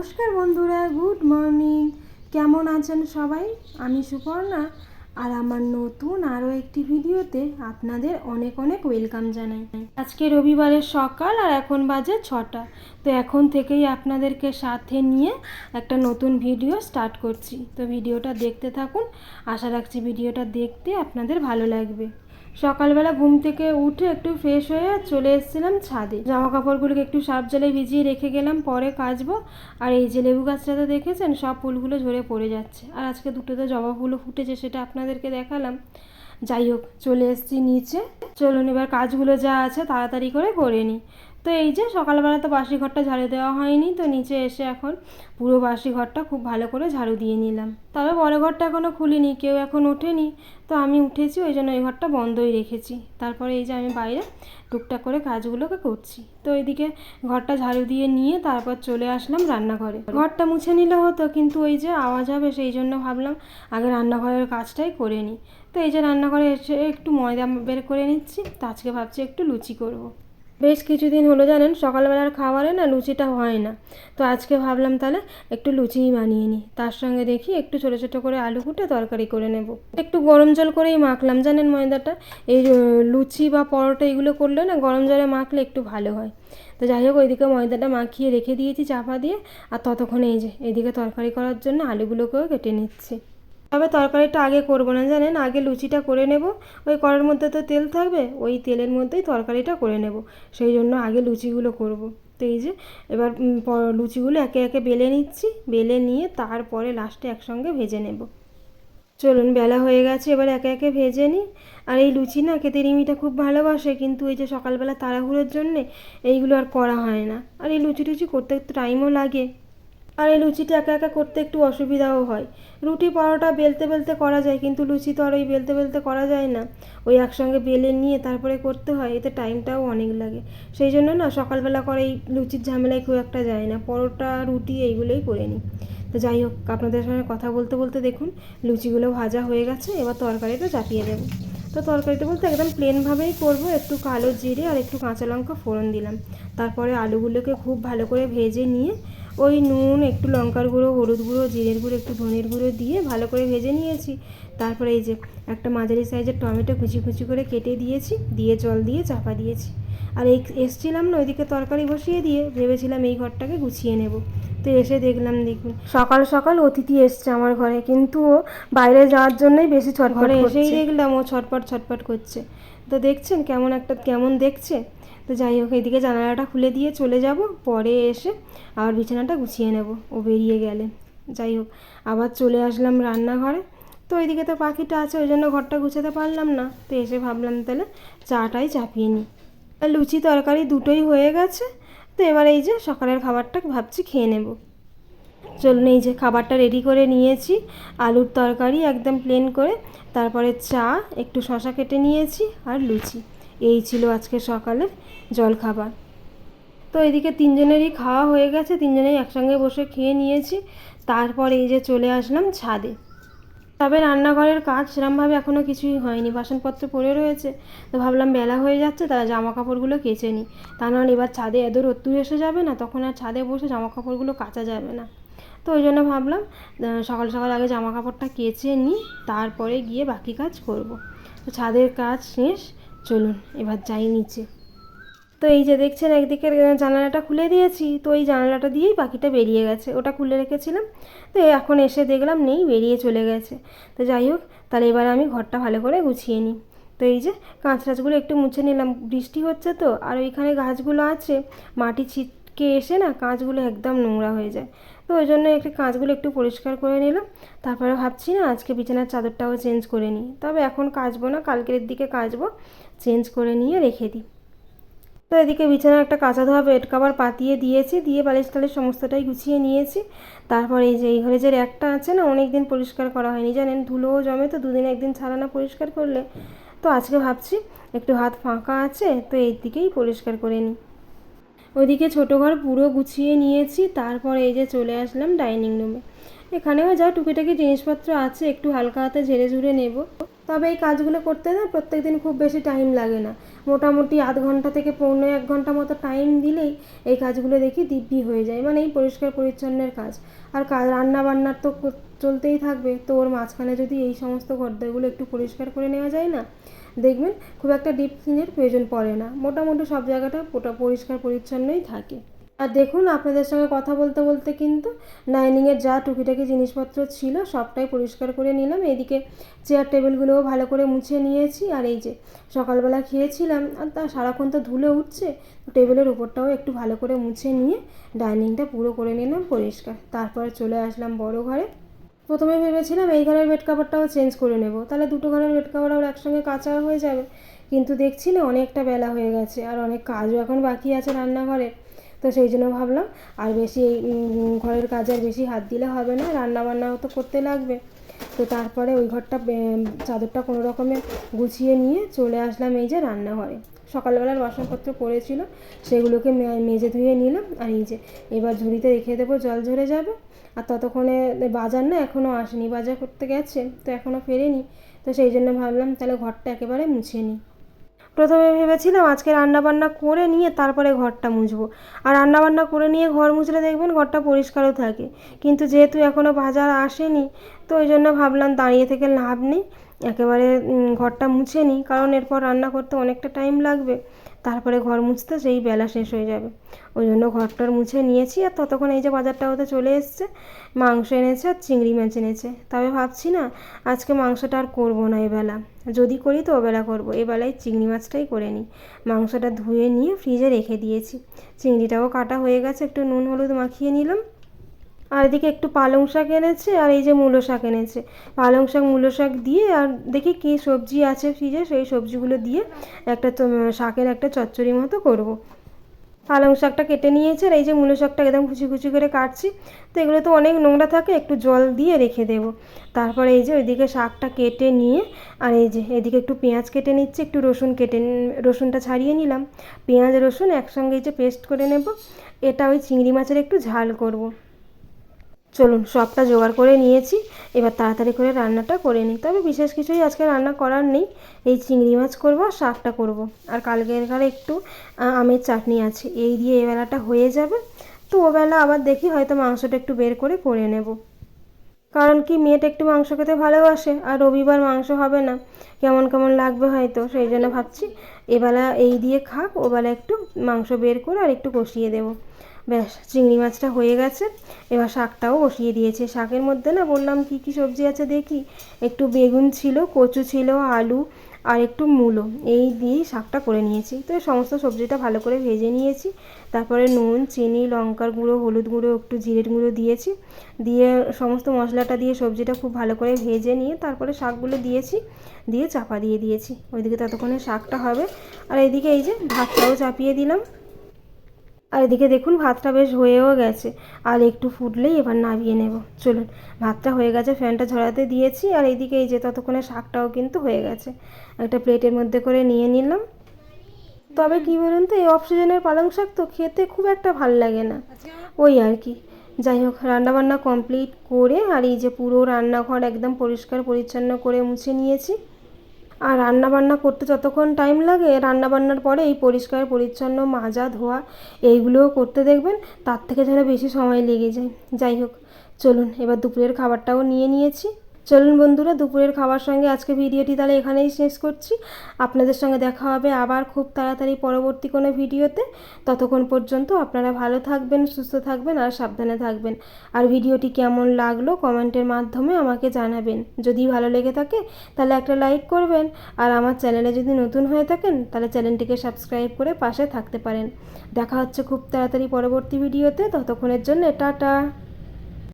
নমস্কার বন্ধুরা, good morning. কেমন আছেন সবাই? আমি সুপর্ণা। আর আমার নতুন আরও একটি ভিডিওতে আপনাদের অনেক অনেক ওয়েলকাম জানাই। আজকে রবিবারের সকাল আর এখন বাজে ছটা। তো এখন থেকেই আপনাদেরকে সাথে নিয়ে একটা নতুন ভিডিও স্টার্ট করছি। তো ভিডিওটা দেখতে থাকুন। আশা রাখছি ভিডিওটা দেখতে আপনাদের ভালো লাগবে। সকালবেলা ঘুম থেকে উঠে একটু ফ্রেশ হয়ে চলে এসেছিলাম ছাদে। জামা কাপড়গুলোকে একটু সার্ফ জলে ভিজিয়ে রেখে গেলাম, পরে কাচবো। আর এই যে লেবু গাছটা তো দেখেছেন, সব ফুলগুলো ঝরে পড়ে যাচ্ছে। আর আজকে দুটো তো জবা ফুলও ফুটেছে, সেটা আপনাদেরকে দেখালাম। যাই হোক, চলে এসেছি নিচে। চলুন এবার কাজগুলো যা আছে তাড়াতাড়ি করে করে নিই। তো এই যে সকালবেলা তো বাসি ঘরটা ঝাড়ু দেওয়া হয়নি, তো নিচে এসে এখন পুরো বাসি ঘরটা খুব ভালো করে ঝাড়ু দিয়ে নিলাম। তবে বড় ঘরটা এখনও খুলিনি, কেউ এখন ওঠেনি, তো আমি উঠেছি, ওই জন্য এই ঘরটা বন্ধই রেখেছি। তারপরে এই যে আমি বাইরে টুকটাক করে কাজগুলোকে করছি। তো এইদিকে ঘরটা ঝাড়ু দিয়ে নিয়ে তারপর চলে আসলাম রান্নাঘরে। ঘরটা মুছে নিলে হতো, কিন্তু ওই যে আওয়াজ হবে সেই জন্য ভাবলাম আগে রান্নাঘরের কাজটাই করে নিই। তো এই যে রান্নাঘরে এসে একটু ময়দা বের করে নিচ্ছি, তো আজকে ভাবছি একটু লুচি করব। বেশ কিছুদিন হলো জানেন, সকালবেলার খাবারে না লুচিটা হয় না। তো আজকে ভাবলাম তাহলে একটু লুচিই বানিয়ে নিই। তার সঙ্গে দেখি একটু ছোটো ছোটো করে আলু কুটে তরকারি করে নেব। একটু গরম জল করেই মাখলাম, জানেন ময়দাটা? এই লুচি বা পরোটা এগুলো করলে না গরম জলে মাখলে একটু ভালো হয়। তো যাই হোক, ওইদিকে ময়দাটা মাখিয়ে রেখে দিয়েছি, চাপা দিয়ে। আর ততক্ষণে এই যে, এদিকে তরকারি করার জন্য আলুগুলোকেও কেটে নিচ্ছি। তবে তরকারিটা আগে করব না, জানেন? আগে লুচিটা করে নেব। ওই কড়ার মধ্যে তো তেল থাকবে, ওই তেলের মধ্যেই তরকারিটা করে নেব। সেই জন্য আগে লুচিগুলো করব। তো এই যে, এবার লুচিগুলো একে একে বেলে নিচ্ছি। বেলে নিয়ে তারপরে লাস্টে একসঙ্গে ভেজে নেব। চলুন, বেলা হয়ে গেছে, এবার একে একে ভেজে নিই। আর এই লুচি না, খেতে রিমিটা খুব ভালোবাসে, কিন্তু এই যে সকালবেলা তাড়াহুড়োর জন্যে এইগুলো আর করা হয় না। আর এই লুচি টুচি করতে একটু টাইমও লাগে। আর এই লুচিটা একা একা করতে একটু অসুবিধাও হয়। রুটি পরোটা বেলতে বেলতে করা যায়, কিন্তু লুচি তো আর ওই বেলতে বেলতে করা যায় না। ওই একসঙ্গে বেলে নিয়ে তারপরে করতে হয়, এতে টাইমটাও অনেক লাগে। সেই জন্য না, সকালবেলা করে এই লুচির ঝামেলায় খুব একটা যায় না। পরোটা, রুটি এইগুলোই করে নিই। তো যাই হোক, আপনাদের সঙ্গে কথা বলতে বলতে দেখুন, লুচিগুলো ভাজা হয়ে গেছে, এবার তরকারিটা চাপিয়ে দেবো। তো তরকারিটা বলতে একদম প্লেনভাবেই করব, একটু কালো জিরে আর একটু কাঁচা লঙ্কা ফোড়ন দিলাম। তারপরে আলুগুলোকে খুব ভালো করে ভেজে নিয়ে ওই নুন একটু লঙ্কার গুঁড়ো হলুদ গুঁড়ো জিরের গুঁড়ো একটু ধনের গুঁড়ো দিয়ে ভালো করে ভেজে নিয়েছি। তারপরে এই যে একটা মাঝারি সাইজের টমেটো কুচি কুচি করে কেটে দিয়েছি দিয়ে জল দিয়ে চাপা দিয়েছি। আর এই এসছিলাম না ওইদিকে তরকারি বসিয়ে দিয়ে ভেবেছিলাম এই ঘরটাকে গুছিয়ে নেব। তো এসে দেখলাম দেখুন সকাল সকাল অতিথি এসছে আমার ঘরে কিন্তু ও বাইরে যাওয়ার জন্যই বেশি ছটফট ঘরে এসেই দেখলাম ও ছটপট ছটপট করছে। তো দেখছেন কেমন একটা কেমন দেখছে? তো যাই হোক, এদিকে জানালাটা খুলে দিয়ে চলে যাব। পরে এসে আবার বিছানাটা গুছিয়ে নেব। ও বেরিয়ে গেলে। যাই হোক, আবার চলে আসলাম রান্নাঘরে। তো ওইদিকে তো পাখিটা আছে, ওই জন্য ঘরটা গুছাতে পারলাম না। তো এসে ভাবলাম তাহলে চাটাই চাপিয়ে নিই। লুচি তরকারি দুটোই হয়ে গেছে। তো এবার এই যে সকালের খাবারটা ভাবছি খেয়ে নেব। চলুন, এই যে খাবারটা রেডি করে নিয়েছি। আলুর তরকারি একদম প্লেন করে। তারপরে চা, একটু শশা কেটে নিয়েছি আর লুচি। এই ছিল আজকে সকালের জলখাবার। তো এদিকে তিনজনেরই খাওয়া হয়ে গেছে, তিনজনেই একসঙ্গে বসে খেয়ে নিয়েছি। তারপর এই যে চলে আসলাম ছাদে। তবে রান্নাঘরের কাজ সেরমভাবে এখনও কিছুই হয়নি, বাসনপত্র পড়ে রয়েছে। তো ভাবলাম বেলা হয়ে যাচ্ছে তারা জামা কাপড়গুলো কেচে নিই। তা নাহলে এবার ছাদে এত রোদ্দুর এসে যাবে না, তখন আর ছাদে বসে জামা কাপড়গুলো কাচা যাবে না। তো ওই জন্য ভাবলাম সকাল সকাল আগে জামা কাপড়টা কেচে নিই, তারপরে গিয়ে বাকি কাজ করব। তো ছাদের কাজ শেষ চলুন, এবার যাই নিচে। তো এই যে দেখছেন একদিকে জানালাটা খুলে দিয়েছি। তো এই জানালাটা দিয়েই পাখিটা বেরিয়ে গেছে। ওটা খুলে রেখেছিলাম। তো এখন এসে দেখলাম, নেই, বেরিয়ে চলে গেছে। তো যাই হোক, তাহলে এবার আমি ঘরটা ভালো করে গুছিয়ে নিই। তো এই যে কাঁচ টাচগুলো একটু মুছে নিলাম। বৃষ্টি হচ্ছে তো, আর ওইখানে গাছগুলো আছে। মাটি ছিটকে এসে না, কাঁচগুলো একদম নোংরা হয়ে যায়। তো ওই জন্য একটু কাঁচগুলো একটু পরিষ্কার করে নিলাম। তারপরে ভাবছি না, আজকে বিছানার চাদরটাও চেঞ্জ করে নিই। তবে এখন কাচবো না, কালকের দিকে কাচবো, চেঞ্জ করে নিয়ে রেখে দিই। তো এদিকে বিছানার একটা কাঁচা ধোয়া, বেড কাভার পাতিয়ে দিয়েছি, দিয়ে বালিশ টালিশ সমস্তটাই গুছিয়ে নিয়েছি। তারপর এই যে এই ঘরে যে র্যাকটা আছে না অনেক দিন পরিষ্কার করা হয়নি। জানেন ধুলোও জমে, তো দুদিন একদিন ছাড়া না পরিষ্কার করলে। তো আজকে ভাবছি, একটু হাত ফাঁকা আছে, তো এই দিকেই পরিষ্কার করে নিই। ওইদিকে ছোটো ঘর পুরো গুছিয়ে নিয়েছি, তারপর এই যে চলে আসলাম ডাইনিং রুমে। এখানেও যা টুকিটাকি জিনিসপত্র আছে, একটু হালকা হাতে ঝেড়ে ঝুড়ে নেব। তবে এই কাজগুলো করতে না প্রত্যেক দিন খুব বেশি টাইম লাগে না। মোটামুটি আধ ঘণ্টা থেকে পৌনে এক ঘণ্টা মতো টাইম দিলেই এই কাজগুলো দেখি দিব্যি হয়ে যায় মানে এই পরিষ্কার পরিচ্ছন্নের কাজ। আর কাজ রান্না বান্নার তো চলতেই থাকবে, তো ওর মাঝখানে যদি এই সমস্ত ঘরদোরগুলো একটু পরিষ্কার করে নেওয়া যায় না দেখবেন খুব একটা ডিপ ক্লিনের প্রয়োজন পড়ে না। মোটামুটি সব জায়গাটা পোটা পরিষ্কার পরিচ্ছন্নই থাকে। আর দেখুন, আপনাদের সঙ্গে কথা বলতে বলতে কিন্তু ডাইনিংয়ের যা টুকিটাকি জিনিসপত্র ছিল সবটাই পরিষ্কার করে নিলাম। এদিকে চেয়ার টেবিলগুলোও ভালো করে মুছে নিয়েছি। আর এই যে সকালবেলা খেয়েছিলাম, আর তা সারাক্ষণ তো ধুলে উঠছে টেবিলের উপরটাও একটু ভালো করে মুছে নিয়ে ডাইনিংটা পুরো করে নিলাম পরিষ্কার। তারপরে চলে আসলাম বড় ঘরে। প্রথমে ভেবেছিলাম এই ঘরের বেড কাভারটাও চেঞ্জ করে নেব। তাহলে দুটো ঘরের বেড কাভার আবার একসঙ্গে কাঁচা হয়ে যাবে। কিন্তু দেখছি না অনেকটা বেলা হয়ে গেছে আর অনেক কাজও এখন বাকি আছে রান্নাঘরে। তো সেই জন্য ভাবলাম, আর বেশি এই ঘরের কাজ আর বেশি হাত দিলে হবে না রান্না বান্নাও তো করতে লাগবে। তো তারপরে ওই ঘরটা চাদরটা কোনো রকমে গুছিয়ে নিয়ে চলে আসলাম এই যে রান্নাঘরে। সকালবেলার বাসনপত্র পড়েছিল, সেগুলোকে মেজে ধুয়ে নিলাম। আর এই যে, এবার ঝুড়িতে রেখে দেবো, জল ঝরে যাবে। আর ততক্ষণে বাজার না এখনও আসেনি, বাজার করতে গেছে, তো এখনও ফেরেনি, তো সেই জন্য ভাবলাম তাহলে ঘরটা একেবারে মুছে নিই। প্রথমে ভেবেছিলাম আজকে রান্না বান্না করে নিয়ে তারপরে ঘরটা মুছবো। আর রান্না বান্না করে নিয়ে ঘর মুছলে দেখবেন ঘরটা পরিষ্কারও থাকে। কিন্তু যেহেতু এখনও বাজার আসেনি, তো ওই জন্য ভাবলাম দাঁড়িয়ে থেকে লাভ নেই, একেবারে ঘরটা মুছে নিই। কারণ এরপর রান্না করতে অনেকটা টাইম লাগবে। তারপরে ঘর মুছতে সেই বেলা শেষ হয়ে যাবে। ওই জন্য ঘরটার মুছে নিয়েছি আর ততক্ষণ এই যে বাজারটা হতে চলে এসছে, মাংস এনেছে আর চিংড়ি মাছ এনেছে। তবে ভাবছি না, আজকে মাংসটা আর করব না এবেলা। যদি করি তো ওবেলা করব। এবেলায় চিংড়ি মাছটাই করে নিই। মাংসটা ধুয়ে নিয়ে ফ্রিজে রেখে দিয়েছি। চিংড়িটাও কাটা হয়ে গেছে, একটু নুন হলুদ মাখিয়ে নিলাম। আর এদিকে একটু পালং শাক এনেছে আর এই যে মূলো শাক এনেছে। পালং শাক, মূলো শাক দিয়ে আর দেখি কী সবজি আছে ফ্রিজে, সেই সবজিগুলো দিয়ে একটা শাকের একটা চচ্চড়ি মতো করব। পালং শাকটা কেটে নিয়েছে আর এই যে মূলো শাকটা একদম কুচি কুচি করে কাটছি। তো এগুলো তো অনেক নোংরা থাকে, একটু জল দিয়ে রেখে দেব। তারপরে এই যে ওইদিকে শাকটা কেটে নিয়ে আর এই যে এদিকে একটু পেঁয়াজ কেটে নিচ্ছে, একটু রসুন কেটে রসুনটা ছাড়িয়ে নিলাম। পেঁয়াজ, রসুন একসঙ্গে এই যে পেস্ট করে নেব। এটা ওই চিংড়ি মাছের একটু ঝাল করব। চলুন, সবটা জোগাড় করে নিয়েছি। এবার তাড়াতাড়ি করে রান্নাটা করে নিই। তবে বিশেষ কিছুই আজকে রান্না করার নেই। এই চিংড়ি মাছ করব আর শাকটা করব। আর কালকের ঘরে একটু আমের চাটনি আছে। এই দিয়ে এই বেলাটা হয়ে যাবে। তো ওবেলা আবার দেখি হয়তো মাংসটা একটু বের করে করে নেব। কারণ কি, মেয়েটা একটু মাংস খেতে ভালোবাসে আর রবিবার মাংস হবে না। কেমন কেমন লাগবে হয়তো, সেই জন্য ভাবছি এবেলা এই দিয়ে খাক ওবেলা একটু মাংস বের করে আর একটু কষিয়ে দেবো। ব্যাস, চিংড়ি মাছটা হয়ে গেছে। এবার শাকটাও বসিয়ে দিয়েছে। শাকের মধ্যে না বললাম কি কি সবজি আছে দেখি। একটু বেগুন ছিল, কচু ছিল, আলু আর একটু মূলো। এই দিয়েই শাকটা করে নিয়েছি। তো সমস্ত সবজিটা ভালো করে ভেজে নিয়েছি। তারপরে নুন, চিনি, লঙ্কার গুঁড়ো, হলুদ গুঁড়ো, একটু জিরের গুঁড়ো দিয়েছি। দিয়ে সমস্ত মশলাটা দিয়ে সবজিটা খুব ভালো করে ভেজে নিয়ে তারপরে শাকগুলো দিয়েছি। দিয়ে চাপা দিয়ে দিয়েছি। ওইদিকে ততক্ষণে শাকটা হবে। আর এদিকে এই যে ভাতটাও চাপিয়ে দিলাম। আর এদিকে দেখুন, ভাতটা বেশ হয়েও গেছে। আর একটু ফুটলেই এবার নামিয়ে নেব। চলুন, ভাতটা হয়ে গেছে, ফ্যানটা ঝরাতে দিয়েছি। আর এইদিকে এই যে ততক্ষণে শাকটাও কিন্তু হয়ে গেছে। একটা প্লেটের মধ্যে করে নিয়ে নিলাম। তবে কি বলুন তো, এই অফ সিজনের পালং শাক তো খেতে খুব একটা ভালো লাগে না। ওই আর কি। যাই হোক, রান্নাবান্না কমপ্লিট করে আর এই যে পুরো রান্নাঘর একদম পরিষ্কার পরিচ্ছন্ন করে মুছে নিয়েছি। আর রান্না বান্না করতে যতক্ষণ টাইম লাগে রান্না বান্নার পরে এই পরিষ্কার, পরিচ্ছন্ন, মাজা, ধোয়া, এইগুলোও করতে দেখবেন, তার থেকে যেন বেশি সময় লেগে যায়। যাই হোক, চলুন, এবার দুপুরের খাবারটাও নিয়ে নিয়েছি। চলুন বন্ধুরা, দুপুরের খাবার সঙ্গে আজকে ভিডিওটি তাহলে এখানেই শেষ করছি। আপনাদের সঙ্গে দেখা হবে আবার খুব তাড়াতাড়ি পরবর্তী কোনো ভিডিওতে। ততক্ষণ পর্যন্ত আপনারা ভালো থাকবেন, সুস্থ থাকবেন আর সাবধানে থাকবেন। আর ভিডিওটি কেমন লাগল কমেন্টের মাধ্যমে আমাকে জানাবেন। যদি ভালো লেগে থাকে তাহলে একটা লাইক করবেন। আর আমার চ্যানেলে যদি নতুন হয়ে থাকেন তাহলে চ্যানেলটিকে সাবস্ক্রাইব করে পাশে থাকতে পারেন। দেখা হচ্ছে খুব তাড়াতাড়ি পরবর্তী ভিডিওতে। ততক্ষণের জন্য টাটা।